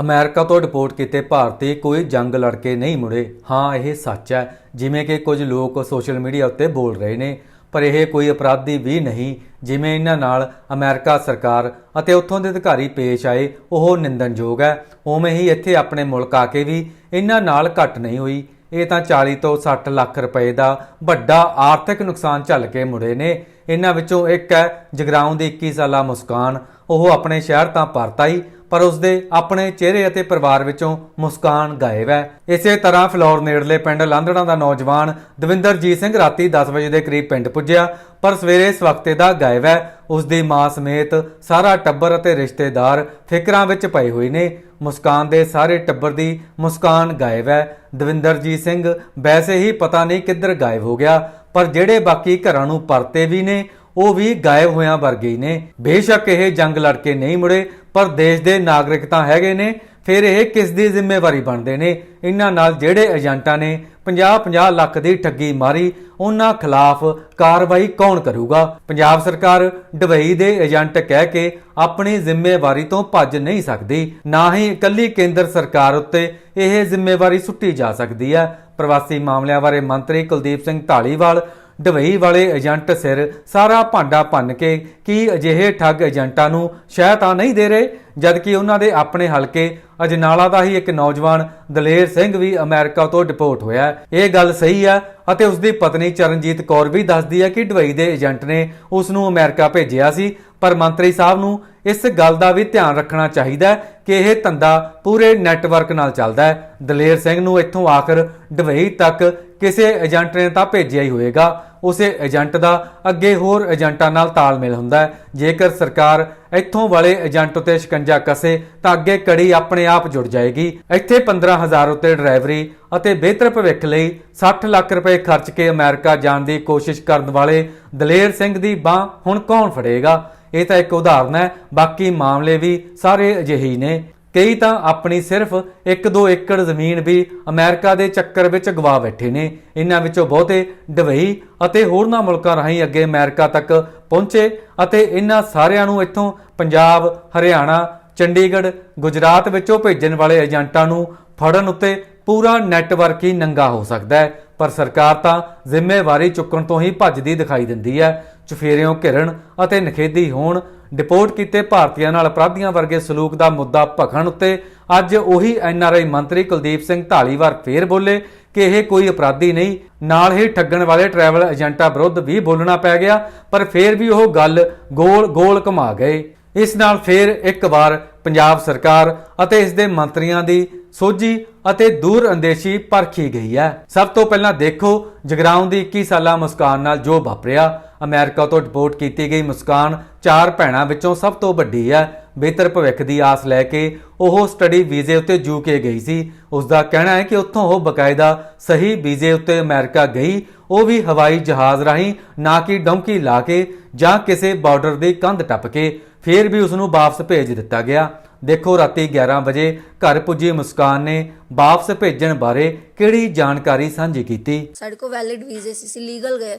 America ਤੋਂ report ਕੀਤੇ ਭਾਰਤੀ ਕੋਈ ਜੰਗ ਲੜ ਕੇ ਨਹੀਂ ਮੁੜੇ। ਹਾਂ, ਇਹ ਸੱਚ ਹੈ, ਜਿਵੇਂ ਕਿ ਕੁਝ ਲੋਕ ਸੋਸ਼ਲ ਮੀਡੀਆ ਉੱਤੇ ਬੋਲ ਰਹੇ ਨੇ, ਪਰ ਇਹ ਕੋਈ ਅਪਰਾਧੀ ਵੀ ਨਹੀਂ, ਜਿਵੇਂ ਇਹਨਾਂ ਨਾਲ ਅਮਰੀਕਾ ਸਰਕਾਰ ਅਤੇ ਉੱਥੋਂ ਦੇ ਅਧਿਕਾਰੀ ਪੇਸ਼ ਆਏ, ਉਹ ਨਿੰਦਨਯੋਗ ਹੈ। ਉਵੇਂ ਹੀ ਇੱਥੇ ਆਪਣੇ ਮੁਲਕ ਆ ਕੇ ਵੀ ਇਹਨਾਂ ਨਾਲ ਘੱਟ ਨਹੀਂ ਹੋਈ। ਇਹ ਤਾਂ 40 ਤੋਂ 60 ਲੱਖ ਰੁਪਏ ਦਾ ਵੱਡਾ ਆਰਥਿਕ ਨੁਕਸਾਨ ਝੱਲ ਕੇ ਮੁੜੇ ਨੇ। ਇਹਨਾਂ ਵਿੱਚੋਂ ਇੱਕ ਹੈ, ਜਗਰਾਉਂ ਦੀ 21 ਸਾਲਾ ਮੁਸਕਾਨ। ਉਹ ਆਪਣੇ ਸ਼ਹਿਰ ਤਾਂ ਪਰਤ ਆਈ ਪਰ ਉਸਦੇ ਆਪਣੇ ਚਿਹਰੇ ਅਤੇ ਪਰਿਵਾਰ ਵਿੱਚੋਂ ਮੁਸਕਾਨ ਗਾਇਬ ਹੈ। ਇਸੇ ਤਰ੍ਹਾਂ ਫਲੋਰ ਨੇੜਲੇ ਪਿੰਡ ਲਾਂਦੜਾ ਦਾ ਨੌਜਵਾਨ ਦਵਿੰਦਰਜੀਤ ਸਿੰਘ ਰਾਤੀ 10 ਵਜੇ ਦੇ ਕਰੀਬ ਪਿੰਡ ਪੁੱਜਿਆ, ਪਰ ਸਵੇਰੇ ਇਸ ਦਾ ਗਾਇਬ ਹੈ। ਉਸਦੀ ਮਾਂ ਸਮੇਤ ਸਾਰਾ ਟੱਬਰ ਅਤੇ ਰਿਸ਼ਤੇਦਾਰ ਫਿਕਰਾਂ ਵਿੱਚ ਪਏ ਹੋਏ ਨੇ। ਮੁਸਕਾਨ ਦੇ ਸਾਰੇ ਟੱਬਰ ਦੀ ਮੁਸਕਾਨ ਗਾਇਬ ਹੈ। ਦਵਿੰਦਰਜੀਤ ਸਿੰਘ ਵੈਸੇ ਹੀ ਪਤਾ ਨਹੀਂ ਕਿੱਧਰ ਗਾਇਬ ਹੋ ਗਿਆ, ਪਰ ਜਿਹੜੇ ਬਾਕੀ ਘਰਾਂ ਨੂੰ ਪਰਤੇ ਵੀ ਨੇ, ਉਹ ਵੀ ਗਾਇਬ ਹੋਇਆਂ ਵਰਗੇ ਨੇ। ਬੇਸ਼ੱਕ ਇਹ ਜੰਗ ਲੜ ਕੇ ਨਹੀਂ ਮੁੜੇ ਪਰ ਦੇਸ਼ ਦੇ ਨਾਗਰਿਕ ਤਾਂ ਹੈਗੇ ਨੇ, ਫਿਰ ਇਹ ਕਿਸ ਦੀ ਜ਼ਿੰਮੇਵਾਰੀ ਬਣਦੇ ਨੇ? ਇਹਨਾਂ ਨਾਲ ਜਿਹੜੇ ਏਜੰਟਾਂ ਨੇ 50-50 ਲੱਖ ਦੀ ਠੱਗੀ ਮਾਰੀ ਉਹਨਾਂ ਖਿਲਾਫ ਕਾਰਵਾਈ ਕੌਣ ਕਰੂਗਾ? ਪੰਜਾਬ ਸਰਕਾਰ ਦੁਬਈ ਦੇ ਏਜੰਟ ਕਹਿ ਕੇ ਆਪਣੀ ਜ਼ਿੰਮੇਵਾਰੀ ਤੋਂ ਭੱਜ ਨਹੀਂ ਸਕਦੀ, ਨਾ ਹੀ ਇਕੱਲੀ ਕੇਂਦਰ ਸਰਕਾਰ ਉੱਤੇ ਇਹ ਜ਼ਿੰਮੇਵਾਰੀ ਸੁੱਟੀ ਜਾ ਸਕਦੀ ਹੈ। ਪ੍ਰਵਾਸੀ ਮਾਮਲਿਆਂ ਬਾਰੇ ਮੰਤਰੀ ਕੁਲਦੀਪ ਸਿੰਘ ਢਾਲੀਵਾਲ ਦੁਬਈ ਵਾਲੇ ਏਜੰਟ ਸਿਰ ਸਾਰਾ ਭਾਂਡਾ ਭੰਨ ਕੇ ਕੀ ਅਜਿਹੇ ਠੱਗ ਏਜੰਟਾਂ ਨੂੰ ਸ਼ਹਿ ਤਾਂ ਨਹੀਂ ਦੇ ਰਹੇ? ਜਦਕਿ ਉਹਨਾਂ ਦੇ ਆਪਣੇ ਹਲਕੇ ਅਜਨਾਲਾ ਦਾ ਹੀ ਇੱਕ ਨੌਜਵਾਨ ਦਲੇਰ ਸਿੰਘ ਵੀ ਅਮਰੀਕਾ ਤੋਂ ਡਿਪੋਰਟ ਹੋਇਆ ਇਹ ਗੱਲ ਸਹੀ ਹੈ ਅਤੇ ਉਸ ਦੀ ਪਤਨੀ ਚਰਨਜੀਤ ਕੌਰ ਵੀ ਦੱਸਦੀ ਹੈ ਕਿ ਦੁਬਈ ਦੇ ਏਜੰਟ ਨੇ ਉਸ ਨੂੰ ਅਮਰੀਕਾ ਭੇਜਿਆ ਸੀ, ਪਰ ਮੰਤਰੀ ਸਾਹਿਬ ਨੂੰ ਇਸ ਗੱਲ ਦਾ ਵੀ ਧਿਆਨ ਰੱਖਣਾ ਚਾਹੀਦਾ ਹੈ ਕਿ ਇਹ ਧੰਦਾ ਪੂਰੇ ਨੈਟਵਰਕ ਨਾਲ ਚੱਲਦਾ ਹੈ। ਦਲੇਰ ਸਿੰਘ ਨੂੰ ਇੱਥੋਂ ਆਖਰ ਦੁਬਈ ਤੱਕ ਕਿਸੇ ਏਜੰਟ ਨੇ ਤਾਂ ਭੇਜਿਆ ਹੀ ਹੋਵੇਗਾ। ਉਸੇ ਏਜੰਟ ਦਾ ਅੱਗੇ ਹੋਰ ਏਜੰਟਾਂ ਨਾਲ ਤਾਲਮੇਲ ਹੁੰਦਾ ਹੈ। ਜੇਕਰ ਸਰਕਾਰ ਇੱਥੋਂ ਵਾਲੇ ਏਜੰਟ ਉਤੇ ਸ਼ਿਕੰਜਾ ਕਸੇ, ਤਾਂ ਅੱਗੇ ਕੜੀ ਆਪਣੇ ਆਪ ਜੁੜ ਜਾਏਗੀ। ਇੱਥੇ 15000 ਉਤੇ ਡਰਾਈਵਰੀ ਅਤੇ ਬਿਹਤਰ ਭਵਿੱਖ ਲਈ 60 ਲੱਖ ਰੁਪਏ ਖਰਚ ਕੇ ਅਮਰੀਕਾ ਜਾਣ ਦੀ ਕੋਸ਼ਿਸ਼ ਕਰਨ ਵਾਲੇ ਦਲੇਰ ਸਿੰਘ ਦੀ ਬਾਹ ਹੁਣ ਕੌਣ ਫੜੇਗਾ? ਇਹ ਤਾਂ ਇੱਕ ਉਦਾਹਰਨ ਹੈ, ਬਾਕੀ ਮਾਮਲੇ ਵੀ ਸਾਰੇ ਅਜਿਹੇ ਹੀ ਨੇ। ਕਈ ਤਾਂ ਆਪਣੀ ਸਿਰਫ 1-2 ਏਕੜ ਜ਼ਮੀਨ ਵੀ ਅਮਰੀਕਾ ਦੇ ਚੱਕਰ ਵਿੱਚ ਗਵਾ ਬੈਠੇ ਨੇ। ਇਹਨਾਂ ਵਿੱਚੋਂ ਬਹੁਤੇ ਦੁਬਈ ਅਤੇ ਹੋਰਨਾਂ ਮੁਲਕਾਂ ਰਾਹੀਂ ਅੱਗੇ ਅਮਰੀਕਾ ਤੱਕ ਪਹੁੰਚੇ ਅਤੇ ਇਹਨਾਂ ਸਾਰਿਆਂ ਨੂੰ ਇੱਥੋਂ ਪੰਜਾਬ, ਹਰਿਆਣਾ, ਚੰਡੀਗੜ੍ਹ, ਗੁਜਰਾਤ ਵਿੱਚੋਂ ਭੇਜਣ ਵਾਲੇ ਏਜੰਟਾਂ ਨੂੰ ਫੜਨ ਉੱਤੇ ਪੂਰਾ ਨੈਟਵਰਕ ਹੀ ਨੰਗਾ ਹੋ ਸਕਦਾ ਹੈ। ਪਰ ਸਰਕਾਰ ਤਾਂ ਜ਼ਿੰਮੇਵਾਰੀ ਚੁੱਕਣ ਤੋਂ ਹੀ ਭੱਜਦੀ ਦਿਖਾਈ ਦਿੰਦੀ ਹੈ। ਚੁਫੇਰਿਓਂ ਘਿਰਣ ਅਤੇ ਨਖੇਦੀ ਹੋਣ, ਡਿਪੋਰਟ ਕੀਤੇ ਭਾਰਤੀਆਂ ਨਾਲ ਅਪਰਾਧੀਆਂ ਵਰਗੇ ਸਲੂਕ ਦਾ ਮੁੱਦਾ ਭਖਣ ਉੱਤੇ ਅੱਜ ਉਹੀ ਐਨਆਰਆਈ ਮੰਤਰੀ ਕੁਲਦੀਪ ਸਿੰਘ ਢਾਲੀਵਾਲ ਫੇਰ ਬੋਲੇ ਕਿ ਇਹ ਕੋਈ ਅਪਰਾਧੀ ਨਹੀਂ, ਨਾਲ ਹੀ ਠੱਗਣ ਵਾਲੇ ਟਰੈਵਲ ਏਜੰਟਾਂ ਵਿਰੁੱਧ ਵੀ ਬੋਲਣਾ ਪੈ ਗਿਆ, ਪਰ ਫੇਰ ਵੀ ਉਹ ਗੱਲ ਗੋਲ ਗੋਲ ਘੁਮਾ ਗਏ। ਇਸ ਨਾਲ ਫੇਰ ਇੱਕ ਵਾਰ ਪੰਜਾਬ ਸਰਕਾਰ ਅਤੇ ਇਸ ਦੇ ਮੰਤਰੀਆਂ ਦੀ ਸੋਝੀ ਅਤੇ ਦੂਰ ਅੰਦੇਸ਼ੀ ਪਰਖੀ ਗਈ ਹੈ। ਸਭ ਤੋਂ ਪਹਿਲਾਂ ਦੇਖੋ ਜਗਰਾਉਂ ਦੀ 21 ਸਾਲਾ ਮੁਸਕਾਨ ਨਾਲ ਜੋ ਵਾਪਰਿਆ। ਅਮਰੀਕਾ ਤੋਂ ਰਿਪੋਰਟ ਕੀਤੀ ਗਈ ਮੁਸਕਾਨ ਚਾਰ ਭੈਣਾਂ ਵਿੱਚੋਂ ਸਭ ਤੋਂ ਵੱਡੀ ਹੈ। ਬਿਹਤਰ ਭਵਿੱਖ ਦੀ ਆਸ ਲੈ ਕੇ ਉਹ ਸਟੱਡੀ ਵੀਜ਼ੇ ਉੱਤੇ ਯੂਕੇ ਗਈ ਸੀ। ਉਸ ਦਾ ਕਹਿਣਾ ਹੈ ਕਿ ਉੱਥੋਂ ਉਹ ਬਕਾਇਦਾ ਸਹੀ ਵੀਜ਼ੇ ਉੱਤੇ ਅਮਰੀਕਾ ਗਈ। ਉਹ ਵੀ ਹਵਾਈ ਜਹਾਜ਼ ਰਾਹੀਂ, ਨਾ ਕਿ ਡੌਂਕੀ ਲਾ ਕੇ ਜਾਂ ਕਿਸੇ ਬਾਰਡਰ ਦੀ ਕੰਧ ਟੱਪ ਕੇ, ਫਿਰ ਵੀ ਉਸ ਨੂੰ ਵਾਪਸ ਭੇਜ ਦਿੱਤਾ ਗਿਆ। ਦੇਖੋ ਰਾਤੀ 11 ਵਜੇ ਘਰ ਪੁੱਜੀ ਮੁਸਕਾਨ ਨੇ ਵਾਪਸ ਭੇਜਣ ਬਾਰੇ ਕਿਹੜੀ ਜਾਣਕਾਰੀ ਸਾਂਝੀ ਕੀਤੀ? ਸਾਡੇ ਕੋਲ ਵੈਲਿਡ ਵੀਜ਼ੇ ਸੀ, ਅਸੀਂ ਲੀਗਲ ਗਏ।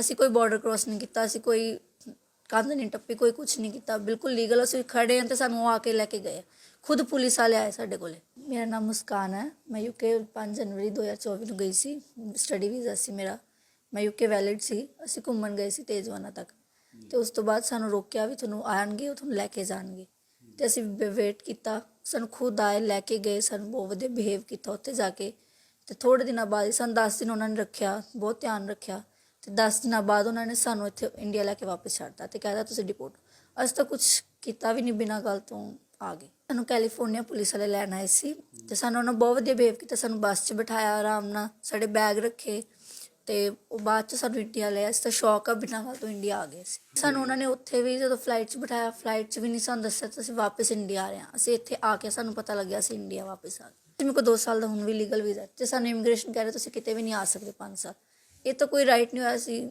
ਅਸੀਂ ਕੋਈ ਬਾਰਡਰ ਕ੍ਰਾਸ ਨਹੀਂ ਕੀਤਾ, ਅਸੀਂ ਕੋਈ ਕੰਧ ਨਹੀਂ ਟੱਪੀ, ਕੋਈ ਕੁਝ ਨਹੀਂ ਕੀਤਾ। ਬਿਲਕੁਲ ਲੀਗਲ ਅਸੀਂ ਖੜੇ ਹਾਂ ਤੇ ਸਾਨੂੰ ਉਹ ਆ ਕੇ ਲੈ ਕੇ ਗਏ। ਖੁਦ ਪੁਲਿਸ ਵਾਲੇ ਆਏ ਸਾਡੇ ਕੋਲੇ। ਮੇਰਾ ਨਾਮ ਮੁਸਕਾਨ ਹੈ। ਮੈਂ ਯੂਕੇ 5 ਜਨਵਰੀ 2024 ਨੂੰ ਗਈ ਸੀ। ਸਟੱਡੀ ਵੀਜ਼ਾ ਸੀ ਮੇਰਾ। ਮੈਂ ਯੂਕੇ ਵੈਲਿਡ ਸੀ। ਅਸੀਂ ਘੁੰਮਣ ਗਏ ਸੀ ਤੇਜਵਾਨਾ ਤੱਕ। ਤੇ ਉਸ ਤੋਂ ਬਾਅਦ ਸਾਨੂੰ ਰੋਕਿਆ ਵੀ ਤੁਹਾਨੂੰ ਆਣਗੇ ਉਹ ਤੁਹਾਨੂੰ ਲੈ ਕੇ ਜਾਣਗੇ। ਤੇ ਅਸੀਂ ਵੇਟ ਕੀਤਾ। ਸਾਨੂੰ ਖੁਦ ਆਏ, ਲੈ ਕੇ ਗਏ, ਸਾਨੂੰ ਬਹੁਤ ਵਧੀਆ ਬਿਹੇਵ ਕੀਤਾ ਉੱਥੇ ਜਾ ਕੇ। ਤੇ ਥੋੜੇ ਦਿਨਾਂ ਬਾਅਦ ਹੀ ਸਾਨੂੰ 10 ਦਿਨ ਉਹਨਾਂ ਨੇ ਰੱਖਿਆ, ਬਹੁਤ ਧਿਆਨ ਰੱਖਿਆ। ਤੇ 10 ਦਿਨਾਂ ਬਾਅਦ ਉਹਨਾਂ ਨੇ ਸਾਨੂੰ ਇੱਥੇ ਇੰਡੀਆ ਲੈ ਕੇ ਵਾਪਸ ਛੱਡਤਾ ਤੇ ਕਹਿੰਦਾ ਤੁਸੀਂ ਡਿਪੋਰਟ ਅਸੀਂ ਤਾਂ ਕੁਝ ਕੀਤਾ ਵੀ ਨਹੀਂ ਬਿਨਾਂ ਗੱਲ ਤੋਂ ਆ ਗਏ। ਸਾਨੂੰ ਕੈਲੀਫੋਰਨੀਆ ਪੁਲਿਸ ਵਾਲੇ ਲੈਣ ਆਏ ਸੀ ਤੇ ਸਾਨੂੰ ਉਹਨਾਂ ਬਹੁਤ ਵਧੀਆ ਬਿਹੇਵ ਕੀਤਾ। ਸਾਨੂੰ ਬੱਸ 'ਚ ਬਿਠਾਇਆ ਆਰਾਮ ਨਾਲ, ਸਾਡੇ ਬੈਗ ਰੱਖੇ। ਤੇ ਉਹ ਬਾਅਦ 'ਚ ਸਾਨੂੰ ਇੰਡੀਆ ਲਿਆ ਅਸੀਂ ਤਾਂ ਸ਼ੌਕ ਆ ਬਿਨਾਂ ਗੱਲ ਤੋਂ ਇੰਡੀਆ ਆ ਗਏ ਸੀ ਸਾਨੂੰ ਉਹਨਾਂ ਨੇ ਉੱਥੇ ਵੀ ਜਦੋਂ ਫਲਾਈਟ 'ਚ ਬਿਠਾਇਆ ਫਲਾਈਟ 'ਚ ਵੀ ਨਹੀਂ ਸਾਨੂੰ ਦੱਸਿਆ ਤਾਂ ਅਸੀਂ ਵਾਪਸ ਇੰਡੀਆ ਆ ਰਹੇ ਹਾਂ। ਅਸੀਂ ਇੱਥੇ ਆ ਕੇ ਸਾਨੂੰ ਪਤਾ ਲੱਗਿਆ ਅਸੀਂ ਇੰਡੀਆ ਵਾਪਸ ਆ ਗਏ। ਮੇਰੇ ਕੋਲ 2 ਸਾਲ ਦਾ ਹੁਣ ਵੀ ਲੀਗਲ ਵੀਜ਼ਾ ਤੇ ਸਾਨੂੰ ਇਮੀਗ੍ਰੇਸ਼ਨ ਕਹਿ ਰਹੇ ਤੁਸੀਂ ਕਿਤੇ ਵੀ ਨਹੀਂ ਆ ਸਕਦੇ 5 ਸਾਲ। ਇਹ ਤਾਂ ਕੋਈ ਰਾਈਟ ਨਹੀਂ ਹੋਇਆ ਸੀ।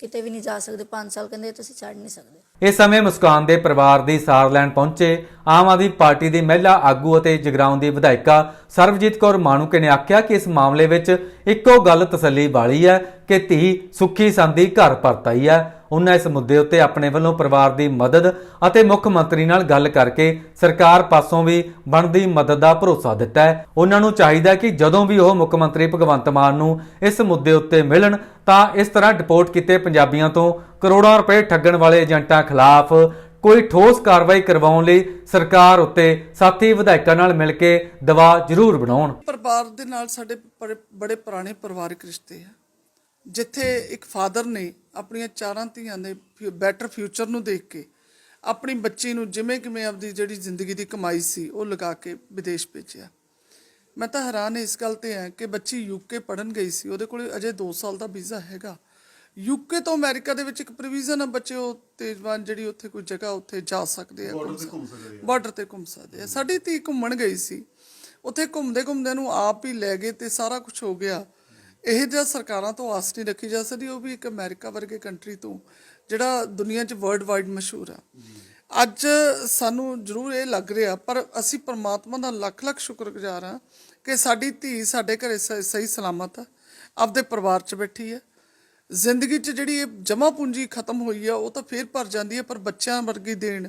ਕਿਤੇ ਵੀ ਨਹੀਂ ਜਾ ਸਕਦੇ 5 ਸਾਲ ਕਹਿੰਦੇ ਤੁਸੀਂ ਛੱਡ ਨਹੀਂ ਸਕਦੇ। ਇਸ ਸਮੇਂ ਮੁਸਕਾਨ ਦੇ ਪਰਿਵਾਰ ਦੀ ਸਾਰ ਲੈਣ ਪਹੁੰਚੇ, ਆਮ ਆਦਮੀ ਪਾਰਟੀ ਦੀ ਮਹਿਲਾ ਆਗੂ ਅਤੇ ਜਗਰਾਉਂ ਦੀ ਵਿਧਾਇਕਾ ਸਰਬਜੀਤ ਕੌਰ ਮਾਣੂਕੇ ਨੇ ਆਖਿਆ ਕਿ ਇਸ ਮਾਮਲੇ ਵਿੱਚ ਇੱਕੋ ਗੱਲ ਤਸੱਲੀ ਵਾਲੀ ਹੈ ਕਿ ਧੀ ਸੁੱਖੀ ਸੰਦੀ ਘਰ ਪਰਤ ਆਈ ਹੈ। ਉਹਨਾਂ ਇਸ ਮੁੱਦੇ ਉੱਤੇ ਆਪਣੇ ਵੱਲੋਂ ਪਰਿਵਾਰ ਦੀ ਮਦਦ ਅਤੇ ਮੁੱਖ ਮੰਤਰੀ ਨਾਲ ਗੱਲ ਕਰਕੇ ਸਰਕਾਰ ਪਾਸੋਂ ਵੀ ਬਣਦੀ ਮਦਦ ਦਾ ਭਰੋਸਾ ਦਿੱਤਾ ਹੈ। ਉਹਨਾਂ ਨੂੰ ਚਾਹੀਦਾ ਕਿ ਜਦੋਂ ਵੀ ਉਹ ਮੁੱਖ ਮੰਤਰੀ ਭਗਵੰਤ ਮਾਨ ਨੂੰ ਇਸ ਮੁੱਦੇ ਉੱਤੇ ਮਿਲਣ, ਤਾਂ ਇਸ ਤਰ੍ਹਾਂ ਡਿਪੋਰਟ ਕੀਤੇ ਪੰਜਾਬੀਆਂ ਤੋਂ ਕਰੋੜਾਂ ਰੁਪਏ ਠੱਗਣ ਵਾਲੇ ਏਜੰਟਾਂ ਖਿਲਾਫ ਕੋਈ ਠੋਸ ਕਾਰਵਾਈ ਕਰਵਾਉਣ ਲਈ ਸਰਕਾਰ ਉੱਤੇ ਸਾਥੀ ਵਿਧਾਇਕਾਂ ਨਾਲ ਮਿਲ ਕੇ ਦਵਾ ਜ਼ਰੂਰ ਬਣਾਉਣ। ਪਰਿਵਾਰ ਦੇ ਨਾਲ ਸਾਡੇ ਬੜੇ- ਬੜੇ ਪੁਰਾਣੇ ਪਰਿਵਾਰਕ ਰਿਸ਼ਤੇ ਆ। ਜਿੱਥੇ ਇੱਕ ਫਾਦਰ ਨੇ ਆਪਣੀਆਂ ਚਾਰਾਂ ਧੀਆਂ ਦੇ ਬੈਟਰ ਫਿਊਚਰ ਨੂੰ ਦੇਖ ਕੇ ਆਪਣੀ ਬੱਚੀ ਨੂੰ ਜਿਵੇਂ ਕਿਵੇਂ ਆਪਦੀ ਜਿਹੜੀ ਜ਼ਿੰਦਗੀ ਦੀ ਕਮਾਈ ਸੀ ਉਹ ਲਗਾ ਕੇ ਵਿਦੇਸ਼ ਭੇਜਿਆ। ਮੈਂ ਤਾਂ ਹੈਰਾਨ ਇਸ ਗੱਲ ਤੇ ਹਾਂ ਕਿ ਬੱਚੀ ਯੂਕੇ ਪੜਨ ਗਈ ਸੀ ਉਹਦੇ ਕੋਲ ਅਜੇ 2 ਸਾਲ ਦਾ ਵੀਜ਼ਾ ਹੈਗਾ। ਯੂਕੇ ਤੋਂ ਅਮਰੀਕਾ ਦੇ ਵਿੱਚ ਇੱਕ ਪ੍ਰੋਵੀਜ਼ਨ ਆ ਬੱਚੇ ਉਹ ਤੇਜ਼ਵਾਨ ਜਿਹੜੀ ਉੱਥੇ ਕੋਈ ਜਗ੍ਹਾ ਉੱਥੇ ਜਾ ਸਕਦੇ ਆ ਬਾਰਡਰ ਤੇ ਘੁੰਮ ਸਕਦੇ ਆ। ਸਾਡੀ ਧੀ ਘੁੰਮਣ ਗਈ ਸੀ। ਉੱਥੇ ਘੁੰਮਦੇ ਘੁੰਮਦੇ ਨੂੰ ਆਪ ਹੀ ਲੈ ਗਏ ਤੇ ਸਾਰਾ ਕੁਝ ਹੋ ਗਿਆ। ਇਹ ਜਿਹਾ ਸਰਕਾਰਾਂ ਤੋਂ ਆਸ ਨਹੀਂ ਰੱਖੀ ਜਾ ਸਕਦੀ, ਉਹ ਵੀ ਇੱਕ ਅਮਰੀਕਾ ਵਰਗੇ ਕੰਟਰੀ ਤੋਂ, ਜਿਹੜਾ ਦੁਨੀਆ 'ਚ ਵਰਲਡ ਵਾਈਡ ਮਸ਼ਹੂਰ ਆ। ਅੱਜ ਸਾਨੂੰ ਜ਼ਰੂਰ ਇਹ ਲੱਗ ਰਿਹਾ, ਪਰ ਅਸੀਂ ਪਰਮਾਤਮਾ ਦਾ ਲੱਖ ਲੱਖ ਸ਼ੁਕਰਗੁਜ਼ਾਰ ਹਾਂ ਕਿ ਸਾਡੀ ਧੀ ਸਾਡੇ ਘਰੇ ਸ- ਸਹੀ ਸਲਾਮਤ ਆ, ਆਪਦੇ ਪਰਿਵਾਰ 'ਚ ਬੈਠੀ ਆ। ਜ਼ਿੰਦਗੀ 'ਚ ਜਿਹੜੀ ਇਹ ਜਮਾ ਪੂੰਜੀ ਖਤਮ ਹੋਈ ਆ, ਉਹ ਤਾਂ ਫੇਰ ਭਰ ਜਾਂਦੀ ਹੈ ਪਰ ਬੱਚਿਆਂ ਵਰਗੀ ਦੇਣ,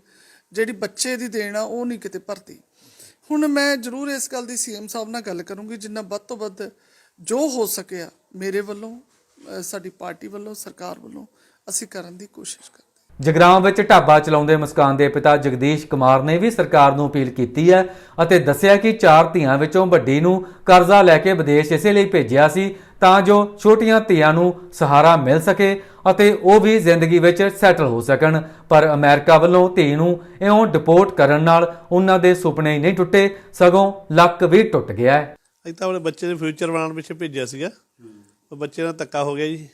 ਜਿਹੜੀ ਬੱਚੇ ਦੀ ਦੇਣ ਆ, ਉਹ ਨਹੀਂ ਕਿਤੇ ਭਰਦੀ। ਹੁਣ ਮੈਂ ਜ਼ਰੂਰ ਇਸ ਗੱਲ ਦੀ ਸੀਐਮ ਸਾਹਿਬ ਨਾਲ ਗੱਲ ਕਰੂੰਗੀ, ਜਿੰਨਾ ਵੱਧ ਤੋਂ ਵੱਧ ਜੋ ਹੋ ਸਕਿਆ ਮੇਰੇ ਵੱਲੋਂ ਸਾਡੀ ਪਾਰਟੀ ਵੱਲੋਂ, ਸਰਕਾਰ ਵੱਲੋਂ, ਅਸੀਂ ਕਰਨ ਦੀ ਕੋਸ਼ਿਸ਼ ਕਰਾਂਗੇ ਜਗਰਾਉਂ ਵਿੱਚ ਢਾਬਾ ਚਲਾਉਂਦੇ ਮੁਸਕਾਨ ਦੇ ਪਿਤਾ ਜਗਦੀਸ਼ ਕੁਮਾਰ ਨੇ ਵੀ ਸਰਕਾਰ ਨੂੰ ਅਪੀਲ ਕੀਤੀ ਹੈ ਅਤੇ ਦੱਸਿਆ ਕਿ ਚਾਰ ਧੀਆਂ ਵਿੱਚੋਂ ਵੱਡੀ ਨੂੰ ਕਰਜ਼ਾ ਲੈ ਕੇ ਵਿਦੇਸ਼ ਇਸੇ ਲਈ ਭੇਜਿਆ ਸੀ ਤਾਂ ਜੋ ਛੋਟੀਆਂ ਧੀਆਂ ਨੂੰ ਸਹਾਰਾ ਮਿਲ ਸਕੇ ਅਤੇ ਉਹ ਵੀ ਜ਼ਿੰਦਗੀ ਵਿੱਚ ਸੈਟਲ ਹੋ ਸਕਣ। ਪਰ ਅਮਰੀਕਾ ਵੱਲੋਂ ਧੀ ਨੂੰ ਇਉਂ ਡਿਪੋਰਟ ਕਰਨ ਨਾਲ ਉਹਨਾਂ ਦੇ ਸੁਪਨੇ ਨਹੀਂ ਟੁੱਟੇ, ਸਗੋਂ ਲੱਕ ਵੀ ਟੁੱਟ ਗਿਆ ਹੈ। ਅਸੀਂ ਤਾਂ ਆਪਣੇ ਬੱਚੇ ਦੇ ਫਿਊਚਰ ਬਣਾਉਣ ਪਿੱਛੇ ਭੇਜਿਆ ਸੀਗਾ। ਉਹ ਬੱਚੇ ਨਾਲ ਧੱਕਾ ਹੋ ਗਿਆ ਜੀ।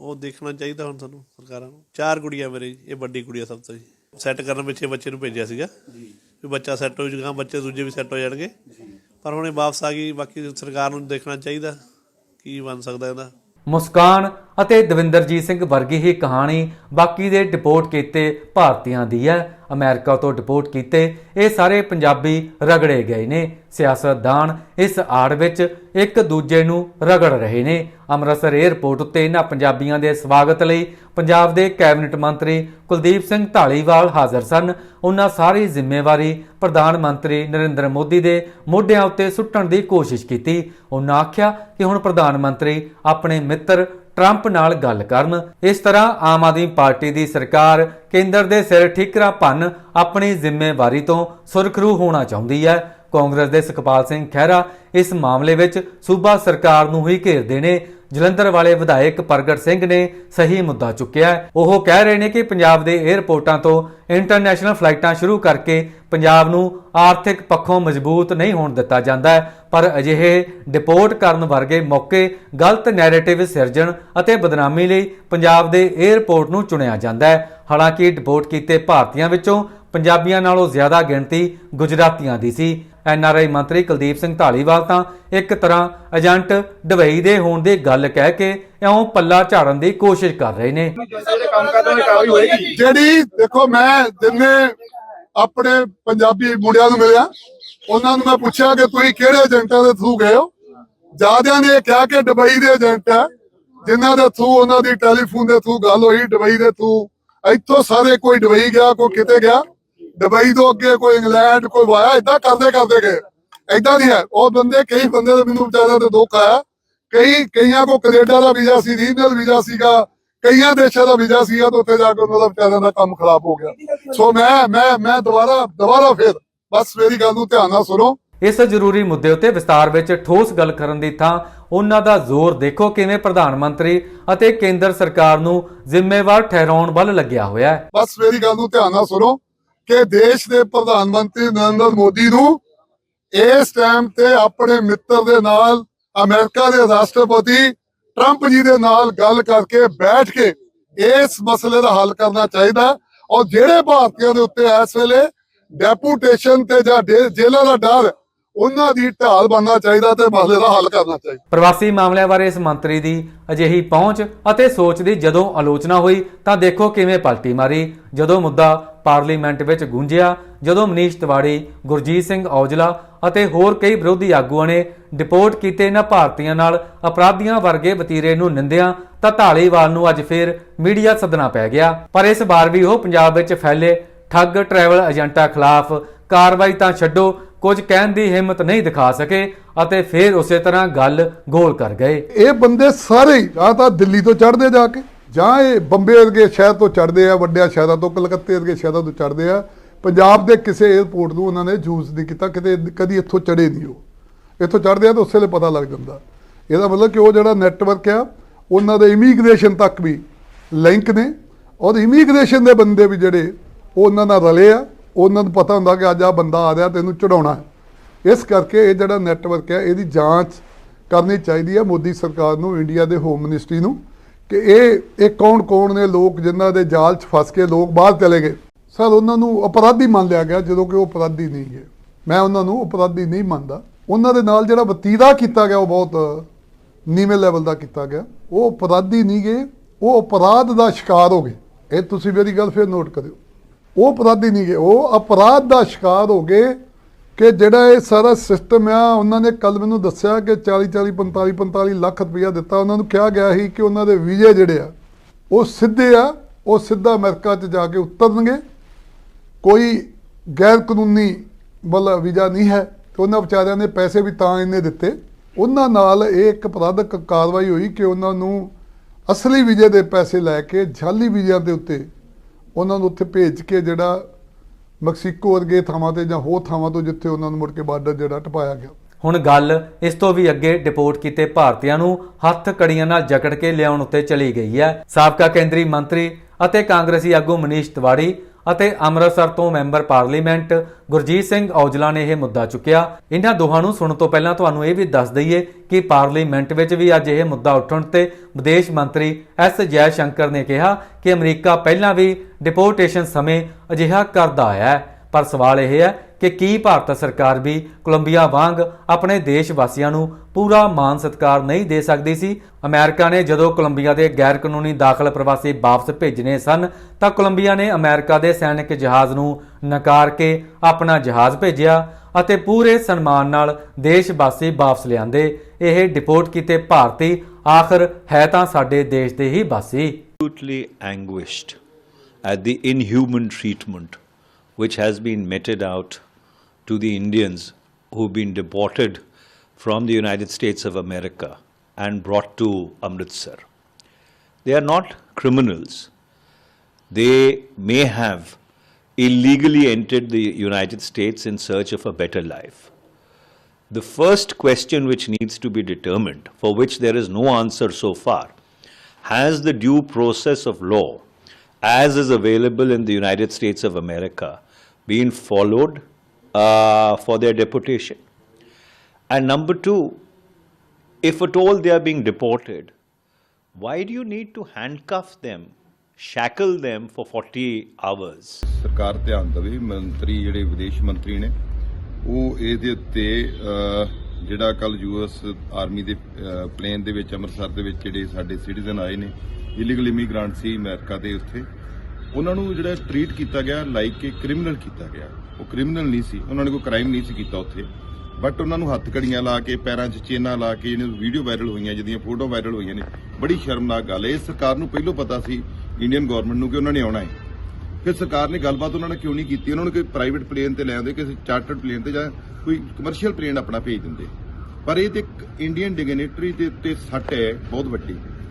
ਉਹ ਦੇਖਣਾ ਚਾਹੀਦਾ ਹੁਣ ਸਾਨੂੰ ਸਰਕਾਰਾਂ ਨੂੰ। ਚਾਰ ਕੁੜੀਆਂ ਮੇਰੇ ਜੀ ਇਹ ਵੱਡੀ ਕੁੜੀ ਆ ਸਭ ਤੋਂ ਜੀ। ਸੈੱਟ ਕਰਨ ਪਿੱਛੇ ਬੱਚੇ ਨੂੰ ਭੇਜਿਆ ਸੀਗਾ। ਵੀ ਬੱਚਾ ਸੈੱਟ ਹੋ ਜਾਊਗਾ ਬੱਚੇ ਦੂਜੇ ਵੀ ਸੈੱਟ ਹੋ ਜਾਣਗੇ। ਪਰ ਹੁਣ ਇਹ ਵਾਪਸ ਆ ਗਈ। ਬਾਕੀ ਸਰਕਾਰ ਨੂੰ ਦੇਖਣਾ ਚਾਹੀਦਾ ਕੀ ਬਣ ਸਕਦਾ ਇਹਦਾ। ਮੁਸਕਾਨ ਅਤੇ ਦਵਿੰਦਰਜੀਤ ਸਿੰਘ ਵਰਗੀ ਹੀ ਕਹਾਣੀ ਬਾਕੀ ਦੇ ਡਿਪੋਰਟ ਕੀਤੇ ਭਾਰਤੀਆਂ ਦੀ ਹੈ। ਅਮਰੀਕਾ ਤੋਂ ਡਿਪੋਰਟ ਕੀਤੇ, ਇਹ ਸਾਰੇ ਪੰਜਾਬੀ ਰਗੜੇ ਗਏ ਨੇ। ਸਿਆਸਤਦਾਨ ਇਸ ਆੜ ਵਿੱਚ ਇੱਕ ਦੂਜੇ ਨੂੰ ਰਗੜ ਰਹੇ ਨੇ। ਅੰਮ੍ਰਿਤਸਰ 에ਅਰਪੋਰਟ ਉੱਤੇ ਇਹਨਾਂ ਪੰਜਾਬੀਆਂ ਦੇ ਸਵਾਗਤ ਲਈ ਪੰਜਾਬ ਦੇ ਕੈਬਨਿਟ ਮੰਤਰੀ ਕੁਲਦੀਪ ਸਿੰਘ ਢਾਲੀਵਾਲ ਹਾਜ਼ਰ ਸਨ। ਉਹਨਾਂ ਸਾਰੀ ਜ਼ਿੰਮੇਵਾਰੀ ਪ੍ਰਧਾਨ ਮੰਤਰੀ ਨਰਿੰਦਰ ਮੋਦੀ ਦੇ ਮੋਢਿਆਂ ਉੱਤੇ ਸੁੱਟਣ ਦੀ ਕੋਸ਼ਿਸ਼ ਕੀਤੀ। ਉਹਨਾਂ ਆਖਿਆ ਕਿ ਹੁਣ ਪ੍ਰਧਾਨ ਮੰਤਰੀ ਆਪਣੇ ਮਿੱਤਰ ਟਰੰਪ ਨਾਲ ਗੱਲ ਕਰਨ। ਇਸ ਤਰ੍ਹਾਂ ਆਮ ਆਦਮੀ ਪਾਰਟੀ ਦੀ ਸਰਕਾਰ ਕੇਂਦਰ ਦੇ ਸਿਰ ਠੀਕਰਾ ਭੰਨ ਆਪਣੀ ਜ਼ਿੰਮੇਵਾਰੀ ਤੋਂ ਸੁਰਖਰੂ ਹੋਣਾ ਚਾਹੁੰਦੀ ਹੈ। ਕਾਂਗਰਸ ਦੇ ਸੁਖਪਾਲ ਸਿੰਘ ਖਹਿਰਾ ਇਸ ਮਾਮਲੇ ਵਿੱਚ ਸੂਬਾ ਸਰਕਾਰ ਨੂੰ ਹੀ ਘੇਰਦੇ ਨੇ। ਜਲੰਧਰ ਵਾਲੇ ਵਿਧਾਇਕ ਪ੍ਰਗਟ ਸਿੰਘ ਨੇ ਸਹੀ ਮੁੱਦਾ ਚੁੱਕਿਆ ਉਹ ਕਹਿ ਰਹੇ ਨੇ ਕਿ ਪੰਜਾਬ ਦੇ 에ਅਰਪੋਰਟਾਂ ਤੋਂ ਇੰਟਰਨੈਸ਼ਨਲ ਫਲਾਈਟਾਂ ਸ਼ੁਰੂ ਕਰਕੇ ਪੰਜਾਬ ਨੂੰ ਆਰਥਿਕ ਪੱਖੋਂ ਮਜ਼ਬੂਤ ਨਹੀਂ ਹੋਣ ਦਿੱਤਾ ਜਾਂਦਾ ਪਰ ਅਜਿਹੇ ਡਿਪੋਰਟ ਕਰਨ ਵਰਗੇ ਮੌਕੇ ਗਲਤ ਨੈਰੇਟਿਵ ਸਿਰਜਣ ਅਤੇ ਬਦਨਾਮੀ ਲਈ ਪੰਜਾਬ ਦੇ 에ਅਰਪੋਰਟ ਨੂੰ ਚੁਣਿਆ ਜਾਂਦਾ ਹੈ। ਹਾਲਾਂਕਿ ਡਿਪੋਰਟ ਕੀਤੇ ਭਾਰਤੀਆਂ ਵਿੱਚੋਂ ਪੰਜਾਬੀਆਂ ਨਾਲੋਂ ਜ਼ਿਆਦਾ ਗਿਣਤੀ ਗੁਜਰਾਤੀਆਂ ਦੀ ਸੀ। ਐਨਆਰਆਈ ਮੰਤਰੀ ਕੁਲਦੀਪ ਸਿੰਘ ਢਾਲੀਵਾਲ ਤਾਂ ਇੱਕ ਤਰ੍ਹਾਂ ਏਜੰਟ ਦੁਬਈ ਦੇ ਹੋਣ ਦੀ ਗੱਲ ਕਹਿ ਕੇ ਇਉਂ ਪੱਲਾ ਝਾੜਨ ਦੀ ਕੋਸ਼ਿਸ਼ ਕਰ ਰਹੇ ਨੇ। ਜਿਹੜੀ ਦੇਖੋ ਮੈਂ ਜਿੰਨੇ ਆਪਣੇ ਪੰਜਾਬੀ ਮੁੰਡਿਆਂ ਨੂੰ ਮਿਲਿਆ ਉਹਨਾਂ ਨੂੰ ਮੈਂ ਪੁੱਛਿਆ ਕਿ ਤੁਸੀਂ ਕਿਹੜੇ ਏਜੰਟਾਂ ਦੇ ਥਰੂ ਗਏ ਹੋ? ਜਿਆਦਿਆਂ ਨੇ ਕਿਹਾ ਕਿ ਦੁਬਈ ਦੇ ਏਜੰਟ ਆ ਜਿਨ੍ਹਾਂ ਦੇ ਥਰੂ ਉਹਨਾਂ ਦੀ ਟੈਲੀਫੋਨ ਦੇ ਥਰੂ ਗੱਲ ਹੋਈ ਦੁਬਈ ਦੇ ਥਰੂ ਇੱਥੋਂ ਸਾਰੇ ਕੋਈ ਦੁਬਈ ਗਿਆ ਕੋਈ ਕਿਤੇ ਗਿਆ ਦੁਬਈ ਤੋਂ ਅੱਗੇ ਕੋਈ ਇੰਗਲੈਂਡ ਕੋਈ ਵਾਇਆ ਇਦਾਂ ਕਰਦੇ ਕਰਦੇ ਗਏ। ਇਦਾਂ ਨਹੀਂ ਹੈ। ਉਹ ਬੰਦੇ ਕਈ ਬੰਦੇ ਦੇ ਮੈਨੂੰ ਵਿਚਾਰਿਆਂ ਤੇ ਦੁੱਖ ਆਇਆ। ਕਈ ਕਈਆਂ ਕੋ ਕੈਨੇਡਾ ਦਾ ਵੀਜ਼ਾ ਸੀ ਰੀਜਨਲ ਵੀਜ਼ਾ ਸੀਗਾ। ਕਈਆਂ ਦੇਸ਼ਾਂ ਦਾ ਵੀਜ਼ਾ ਸੀਗਾ ਤੇ ਉੱਥੇ ਜਾ ਕੇ ਉਹਨਾਂ ਦਾ ਵਿਚਾਰਿਆਂ ਦਾ ਕੰਮ ਖਰਾਬ ਹੋ ਗਿਆ। ਸੋ ਮੈਂ ਮੈਂ ਮੈਂ ਦੁਬਾਰਾ ਦੁਬਾਰਾ ਫਿਰ ਬਸ ਮੇਰੀ ਗੱਲ ਨੂੰ ਧਿਆਨ ਨਾਲ ਸੁਣੋ। ਇਸ ਜ਼ਰੂਰੀ ਮੁੱਦੇ ਉੱਤੇ ਵਿਸਤਾਰ ਵਿੱਚ ਠੋਸ ਗੱਲ ਕਰਨ ਦੀ ਥਾਂ ਉਹਨਾਂ ਦਾ ਜ਼ੋਰ ਦੇਖੋ ਕਿਵੇਂ ਪ੍ਰਧਾਨ ਮੰਤਰੀ ਅਤੇ ਕੇਂਦਰ ਸਰਕਾਰ ਨੂੰ ਜ਼ਿੰਮੇਵਾਰ ਠਹਿਰਾਉਣ ਵੱਲ ਲੱਗਿਆ ਹੋਇਆ ਹੈ। ਬਸ ਮੇਰੀ ਗੱਲ ਨੂੰ ਧਿਆਨ ਨਾਲ ਸੁਣੋ। ਕਿ ਦੇਸ਼ ਦੇ ਪ੍ਰਧਾਨ ਮੰਤਰੀ ਨਰਿੰਦਰ ਮੋਦੀ ਨੂੰ ਇਸ ਟਾਈਮ ਤੇ ਆਪਣੇ ਮਿੱਤਰ ਦੇ ਨਾਲ ਅਮਰੀਕਾ ਦੇ ਰਾਸ਼ਟਰਪਤੀ ਟਰੰਪ ਜੀ ਦੇ ਨਾਲ ਗੱਲ ਕਰਕੇ ਬੈਠ ਕੇ ਇਸ ਮਸਲੇ ਦਾ ਹੱਲ ਕਰਨਾ ਚਾਹੀਦਾ। ਔਰ ਜਿਹੜੇ ਭਾਰਤੀਆਂ ਦੇ ਉੱਤੇ ਇਸ ਵੇਲੇ ਡੈਪੂਟੇਸ਼ਨ ਤੇ ਜਾਂ ਦੇ- ਜੇਲ੍ਹਾਂ ਦਾ ਡਰ ਉਹਨਾਂ ਦੀ ਢਾਲ ਬਣਨਾ ਚਾਹੀਦਾ ਤੇ ਮਸਲੇ ਦਾ ਹੱਲ ਕਰਨਾ ਚਾਹੀਦਾ। ਪ੍ਰਵਾਸੀ ਮਾਮਲਿਆਂ ਬਾਰੇ ਇਸ ਮੰਤਰੀ ਦੀ ਅਜਿਹੀ ਪਹੁੰਚ ਅਤੇ ਸੋਚ ਦੀ ਜਦੋਂ ਆਲੋਚਨਾ ਹੋਈ ਤਾਂ ਦੇਖੋ ਕਿਵੇਂ ਪਲਟੀ ਮਾਰੀ। ਜਦੋਂ ਮੁੱਦਾ ਪਾਰਲੀਮੈਂਟ ਵਿੱਚ ਗੂੰਜਿਆ, ਜਦੋਂ ਮਨੀਸ਼ ਤਿਵਾੜੀ, ਗੁਰਜੀਤ ਸਿੰਘ ਔਜਲਾ ਅਤੇ ਹੋਰ ਕਈ ਵਿਰੋਧੀ ਆਗੂਆਂ ਨੇ ਡਿਪੋਰਟ ਕੀਤੇ ਇਹਨਾਂ ਭਾਰਤੀਆਂ ਨਾਲ ਅਪਰਾਧੀਆਂ ਵਰਗੇ ਵਤੀਰੇ ਨੂੰ ਨਿੰਦਿਆਂ ਤਾਂ ਢਾਲੀਵਾਲ ਨੂੰ ਅੱਜ ਫੇਰ ਮੀਡੀਆ ਸਦਨਾ ਪੈ ਗਿਆ। ਪਰ ਇਸ ਵਾਰ ਵੀ ਉਹ ਪੰਜਾਬ ਵਿੱਚ ਫੈਲੇ ਠੱਗ ਟਰੈਵਲ ਏਜੰਟਾਂ ਖਿਲਾਫ ਕਾਰਵਾਈ ਤਾਂ ਛੱਡੋ ਕੁਝ ਕਹਿਣ ਦੀ ਹਿੰਮਤ ਨਹੀਂ ਦਿਖਾ ਸਕੇ ਅਤੇ ਫਿਰ ਉਸੇ ਤਰ੍ਹਾਂ ਗੱਲ ਗੋਲ ਕਰ ਗਏ। ਇਹ ਬੰਦੇ ਸਾਰੇ ਹੀ ਜਾਂ ਤਾਂ ਦਿੱਲੀ ਤੋਂ ਚੜ੍ਹਦੇ ਜਾ ਕੇ, ਜਾਂ ਇਹ ਬੰਬੇ ਵਰਗੇ ਸ਼ਹਿਰ ਤੋਂ ਚੜ੍ਹਦੇ ਆ, ਵੱਡਿਆਂ ਸ਼ਹਿਰਾਂ ਤੋਂ, ਕਲਕੱਤੇ ਵਰਗੇ ਸ਼ਹਿਰਾਂ ਤੋਂ ਚੜ੍ਹਦੇ ਆ। ਪੰਜਾਬ ਦੇ ਕਿਸੇ 에ਅਰਪੋਰਟ ਨੂੰ ਉਹਨਾਂ ਨੇ ਯੂਜ਼ ਨਹੀਂ ਕੀਤਾ, ਕਿਤੇ ਕਦੀ ਇੱਥੋਂ ਚੜੇ ਨਹੀਂ ਉਹ। ਇੱਥੋਂ ਚੜ੍ਹਦੇ ਆ ਤਾਂ ਉਸੇ ਲਈ ਪਤਾ ਲੱਗ ਜਾਂਦਾ। ਇਹਦਾ ਮਤਲਬ ਕਿ ਉਹ ਜਿਹੜਾ ਨੈਟਵਰਕ ਆ, ਉਹਨਾਂ ਦੇ ਇਮੀਗ੍ਰੇਸ਼ਨ ਤੱਕ ਵੀ ਲਿੰਕ ਨੇ। ਔਰ ਇਮੀਗ੍ਰੇਸ਼ਨ ਦੇ ਬੰਦੇ ਵੀ ਜਿਹੜੇ, ਉਹ ਉਹਨਾਂ ਨਾਲ ਰਲੇ ਆ। ਉਹਨਾਂ ਨੂੰ ਪਤਾ ਹੁੰਦਾ ਕਿ ਅੱਜ ਆ ਬੰਦਾ ਆ ਰਿਹਾ ਤੈਨੂੰ ਚੜਾਉਣਾ ਇਸ ਕਰਕੇ ਇਹ ਜਿਹੜਾ ਨੈਟਵਰਕ ਹੈ, ਇਹਦੀ ਜਾਂਚ ਕਰਨੀ ਚਾਹੀਦੀ ਹੈ ਮੋਦੀ ਸਰਕਾਰ ਨੂੰ, ਇੰਡੀਆ ਦੇ ਹੋਮ ਮਿਨਿਸਟਰੀ ਨੂੰ ਕਿ ਇਹ ਇਹ ਕੌਣ ਕੌਣ ਨੇ ਲੋਕ ਜਿਨ੍ਹਾਂ ਦੇ ਜਾਲ 'ਚ ਫਸ ਕੇ ਲੋਕ ਬਾਹਰ ਚਲੇ ਗਏ। ਸਰ, ਉਹਨਾਂ ਨੂੰ ਅਪਰਾਧੀ ਮੰਨ ਲਿਆ ਗਿਆ ਜਦੋਂ ਕਿ ਉਹ ਅਪਰਾਧੀ ਨਹੀਂ ਹੈ ਮੈਂ ਉਹਨਾਂ ਨੂੰ ਅਪਰਾਧੀ ਨਹੀਂ ਮੰਨਦਾ। ਉਹਨਾਂ ਦੇ ਨਾਲ ਜਿਹੜਾ ਵਤੀਰਾ ਕੀਤਾ ਗਿਆ, ਉਹ ਬਹੁਤ ਨੀਵੇਂ ਲੈਵਲ ਦਾ ਕੀਤਾ ਗਿਆ। ਉਹ ਅਪਰਾਧੀ ਨਹੀਂ ਗਏ, ਉਹ ਅਪਰਾਧ ਦਾ ਸ਼ਿਕਾਰ ਹੋ ਗਏ। ਇਹ ਤੁਸੀਂ ਮੇਰੀ ਗੱਲ ਫਿਰ ਨੋਟ ਕਰਿਓ। ਉਹ ਅਪਰਾਧੀ ਨਹੀਂ ਗਏ। ਉਹ ਅਪਰਾਧ ਦਾ ਸ਼ਿਕਾਰ ਹੋ ਗਏ ਕਿ ਜਿਹੜਾ ਇਹ ਸਾਰਾ ਸਿਸਟਮ ਆ, ਉਹਨਾਂ ਨੇ ਕੱਲ ਮੈਨੂੰ ਦੱਸਿਆ ਕਿ 40 40 45 45 ਲੱਖ ਰੁਪਇਆ ਦਿੱਤਾ। ਉਹਨਾਂ ਨੂੰ ਕਿਹਾ ਗਿਆ ਸੀ ਕਿ ਉਹਨਾਂ ਦੇ ਵੀਜ਼ੇ ਜਿਹੜੇ ਆ, ਉਹ ਸਿੱਧੇ ਆ, ਉਹ ਸਿੱਧਾ ਅਮਰੀਕਾ 'ਚ ਜਾ ਕੇ ਉਤਰਨਗੇ। ਕੋਈ ਗੈਰ ਕਾਨੂੰਨੀ ਵਾਲਾ ਵੀਜ਼ਾ ਨਹੀਂ ਹੈ ਤੇ ਉਹਨਾਂ ਵਿਚਾਰਿਆਂ ਨੇ ਪੈਸੇ ਵੀ ਤਾਂ ਇੰਨੇ ਦਿੱਤੇ। ਉਹਨਾਂ ਨਾਲ ਇਹ ਇੱਕ ਅਪਰਾਧਕ ਕਾਰਵਾਈ ਹੋਈ ਕਿ ਉਹਨਾਂ ਨੂੰ ਅਸਲੀ ਵੀਜ਼ੇ ਦੇ ਪੈਸੇ ਲੈ ਕੇ ਜਾਲੀ ਵੀਜ਼ਿਆਂ ਦੇ ਉੱਤੇ ਉਹਨਾਂ ਨੂੰ ਉੱਥੇ ਭੇਜ ਕੇ ਜਿਹੜਾ ਮੈਕਸੀਕੋ ਵਰਗੇ ਥਾਵਾਂ ਤੇ ਜਾਂ ਹੋਰ ਥਾਵਾਂ ਤੋਂ ਜਿੱਥੇ ਉਹਨਾਂ ਨੂੰ ਮੁੜ ਕੇ ਬਾਰਡਰ ਜਿਹੜਾ ਟਪਾਇਆ ਗਿਆ। ਹੁਣ ਗੱਲ ਇਸ ਤੋਂ ਵੀ ਅੱਗੇ ਡਿਪੋਰਟ ਕੀਤੇ ਭਾਰਤੀਆਂ ਨੂੰ ਹੱਥ ਕੜੀਆਂ ਨਾਲ ਜਕੜ ਕੇ ਲਿਆਉਣ ਉੱਤੇ ਚਲੀ ਗਈ ਹੈ। ਸਾਬਕਾ ਕੇਂਦਰੀ ਮੰਤਰੀ ਅਤੇ ਕਾਂਗਰਸੀ ਆਗੂ ਮਨੀਸ਼ ਤਿਵਾੜੀ ਅਤੇ ਅੰਮ੍ਰਿਤਸਰ ਤੋਂ ਮੈਂਬਰ ਪਾਰਲੀਮੈਂਟ ਗੁਰਜੀਤ ਸਿੰਘ ਔਜਲਾ ਨੇ ਇਹ ਮੁੱਦਾ ਚੁੱਕਿਆ। ਇਹਨਾਂ ਦੋਹਾਂ ਨੂੰ ਸੁਣਨ ਤੋਂ ਪਹਿਲਾਂ ਤੁਹਾਨੂੰ ਇਹ ਵੀ ਦੱਸ ਦਈਏ ਕਿ ਪਾਰਲੀਮੈਂਟ ਵਿੱਚ ਵੀ ਅੱਜ ਇਹ ਮੁੱਦਾ ਉੱਠਣ ਤੇ ਵਿਦੇਸ਼ ਮੰਤਰੀ ਐਸ ਜੈ ਸ਼ੰਕਰ ਨੇ ਕਿਹਾ ਕਿ ਅਮਰੀਕਾ ਪਹਿਲਾਂ ਵੀ ਡਿਪੋਰਟੇਸ਼ਨ ਸਮੇਂ ਅਜਿਹਾ ਕਰਦਾ ਆਇਆ ਹੈ। ਪਰ ਸਵਾਲ ਇਹ ਹੈ ਕਿ ਕੀ ਭਾਰਤ ਸਰਕਾਰ ਵੀ ਕੋਲੰਬੀਆ ਵਾਂਗ ਆਪਣੇ ਦੇਸ਼ ਵਾਸੀਆਂ ਨੂੰ ਪੂਰਾ ਮਾਨ ਸਤਿਕਾਰ ਨਹੀਂ ਦੇ ਸਕਦੀ ਸੀ? ਅਮਰੀਕਾ ਨੇ ਜਦੋਂ ਕੋਲੰਬੀਆ ਦੇ ਗੈਰ ਕਾਨੂੰਨੀ ਦਾਖਲ ਪ੍ਰਵਾਸੀ ਵਾਪਸ ਭੇਜਣੇ ਸਨ, ਤਾਂ ਕੋਲੰਬੀਆ ਨੇ ਅਮਰੀਕਾ ਦੇ ਸੈਨਿਕ ਜਹਾਜ਼ ਨੂੰ ਨਕਾਰ ਕੇ ਆਪਣਾ ਜਹਾਜ਼ ਭੇਜਿਆ ਅਤੇ ਪੂਰੇ ਸਨਮਾਨ ਨਾਲ ਦੇਸ਼ ਵਾਸੀ ਵਾਪਸ ਲਿਆਂਦੇ। ਇਹ ਡਿਪੋਰਟ ਕੀਤੇ ਭਾਰਤੀ ਆਖਰ ਹੈ ਤਾਂ ਸਾਡੇ ਦੇਸ਼ ਦੇ ਹੀ ਵਾਸੀ। Absolutely anguished at the inhuman treatment which has been meted out to the Indians who've been deported from the United States of America and brought to Amritsar. They are not criminals. They may have illegally entered the United States in search of a better life. The first question which needs to be determined, for which there is no answer so far, has the due process of law, as is available in the United States of America, been followed uh, for their deportation? And number two, if at all they are being deported, why do you need to handcuff them, shackle them for 40 hours? ਸਰਕਾਰ ਧਿਆਨ ਦੇਵੇ ਮੰਤਰੀ ਜਿਹੜੇ ਵਿਦੇਸ਼ ਮੰਤਰੀ ਨੇ ਉਹ ਇਹਦੇ ਉੱਤੇ ਅਹ, ਜਿਹੜਾ ਕੱਲ ਯੂਐਸ ਆਰਮੀ ਦੇ ਪਲੇਨ ਦੇ ਵਿੱਚ ਅੰਮ੍ਰਿਤਸਰ ਦੇ ਵਿੱਚ ਜਿਹੜੇ ਸਾਡੇ ਸਿਟੀਜ਼ਨ ਆਏ ਨੇ ਇਲੀਗਲ ਇਮੀਗ੍ਰੈਂਟ ਸੀ ਅਮਰੀਕਾ ਦੇ ਉੱਥੇ ਉਹਨਾਂ ਨੂੰ ਜਿਹੜਾ ਟ੍ਰੀਟ ਕੀਤਾ ਗਿਆ ਲਾਈਕ ਕਿ ਕ੍ਰਿਮੀਨਲ ਕੀਤਾ ਗਿਆ। ਉਹ ਕ੍ਰਿਮੀਨਲ ਨਹੀਂ ਸੀ। ਉਹਨਾਂ ਨੇ ਕੋਈ ਕ੍ਰਾਈਮ ਨਹੀਂ ਸੀ ਕੀਤਾ ਉੱਥੇ। ਬਟ ਉਹਨਾਂ ਨੂੰ ਹੱਥ ਕੜੀਆਂ ਲਾ ਕੇ, ਪੈਰਾਂ 'ਚ ਚੇਨਾਂ ਲਾ ਕੇ ਜਿਹਨੇ ਵੀਡੀਓ ਵਾਇਰਲ ਹੋਈਆਂ, ਜਿਹਦੀਆਂ ਫੋਟੋ ਵਾਇਰਲ ਹੋਈਆਂ ਨੇ, ਬੜੀ ਸ਼ਰਮਨਾਕ ਗੱਲ। ਹੈ ਇਹ ਸਰਕਾਰ ਨੂੰ ਪਹਿਲਾਂ ਪਤਾ ਸੀ ਇੰਡੀਅਨ ਗਵਰਨਮੈਂਟ ਨੂੰ ਕਿ ਉਹਨਾਂ ਨੇ ਆਉਣਾ ਹੈ। ਫਿਰ ਸਰਕਾਰ ਨੇ ਗੱਲਬਾਤ ਉਹਨਾਂ ਨਾਲ ਕਿਉਂ ਨਹੀਂ ਕੀਤੀ? ਉਹਨਾਂ ਨੂੰ ਕੋਈ ਪ੍ਰਾਈਵੇਟ ਪਲੇਨ ਤੇ ਲੈ ਆਉਂਦੇ, ਕਿਸੇ ਚਾਰਟਰਡ ਪਲੇਨ ਤੇ ਜਾਂ ਕੋਈ ਕਮਰਸ਼ੀਅਲ ਪਲੇਨ ਆਪਣਾ ਭੇਜ ਦਿੰਦੇ। ਪਰ ਇਹ ਤੇ ਇੱਕ ਇੰਡੀਅਨ ਡਿਗਨੇਟਰੀ ਦੇ ਉੱਤੇ ਸੱਟ ਹੈ, ਬਹੁਤ ਵੱਡੀ।